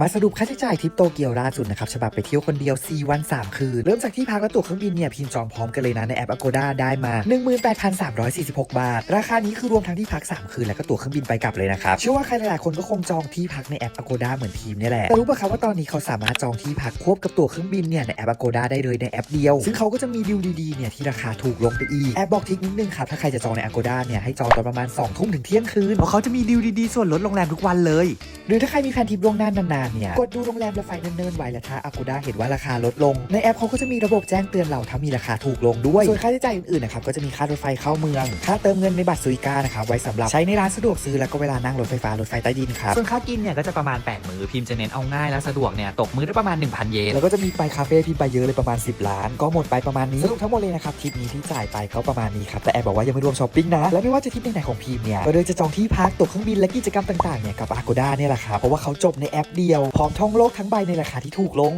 มาสรุปค่าใช้จ่ายทริปโตเกียวล่าสุดนะครับฉบับไปเที่ยวคนเดียว 4 วัน 3 คืน เริ่มจากที่พักและตั๋วเครื่องบินเนี่ยพิมพ์จองพร้อมกันเลยนะในแอป Agoda ได้มา 18,346 บาท ราคานี้คือรวมทั้งที่พัก 3 คืน และก็ตั๋วเครื่องบินไปกลับเลยนะครับเชื่อว่าใครหลายๆคนก็คงจองที่พักในแอป Agoda เหมือนทีมเนี่ยแหละแต่รู้ป่ะครับว่าตอนนี้เขาสามารถจองที่พักควบกับตั๋วเครื่องบินเนี่ยในแอป Agoda ได้เลยในแอปเดียว ซึ่งเขาก็จะมีดีลดีๆเนี่ยที่ราคาถูกลงไปอีกแอบบอกทริคนิดนึงครับถ้าใครจะจองใน Agoda เนี่ยให้จองตอนประมาณ2ทุ่มถึงเที่ยงคืนเพราะเขาจะมีดีลดีๆส่วนลดโรงแรมทุกวันเลย หรือถ้าใครมีแผนทริปล่วงหน้านานๆเนี่ย กดดูโรงแรมและไฟเนิ่นๆไว้แล้วถ้า Agoda เห็นว่าราคาลดลง ในแอปเขาก็จะมีระบบแจ้งเตือนเราถ้ามีราคาถูกลงด้วย ส่วนค่าใช้จ่ายอื่นๆนะครับก็จะมีค่ารถไฟเข้าเมือง ค่าเติมเงินในบัตรซุยกานะครับไว้สำหรับใช้ในร้านสะดวกซื้อแล้วก็เวลานั่งรถไฟฟ้ารถไฟใต้ดินครับส่วนค่ากินเนี่ยก็จะประมาณ 8 มื้อพิมพ์จะเน้นเอาง่ายและสะดวกเนี่ยตกมื้อละประมาณ 1,000 เยนแล้วก็จะมีไปคาเฟ่ที่ไปเยอะเลยประมาณ 10 ล้าน ก็หมดไปประมาณนี้สรุปทั้งหมดเลยนะครับทริปนี้ที่จ่ายไปก็ประมาณนี้ครับแต่แอบบอกว่ายังไม่รวมช้อปปิ้งนะและไม่ว่าจะทริปไหนๆของพีมเนี่ยก็เลยจะจองที่พักตั๋วเครื่องบินและกิจกรรมต่างๆเนี่ยกับ Agoda เนี่ยแหละครับ เพราะว่าเขาจบในแอปเดียว พร้อมท่องโลกทั้งใบในราคาที่ถูกลง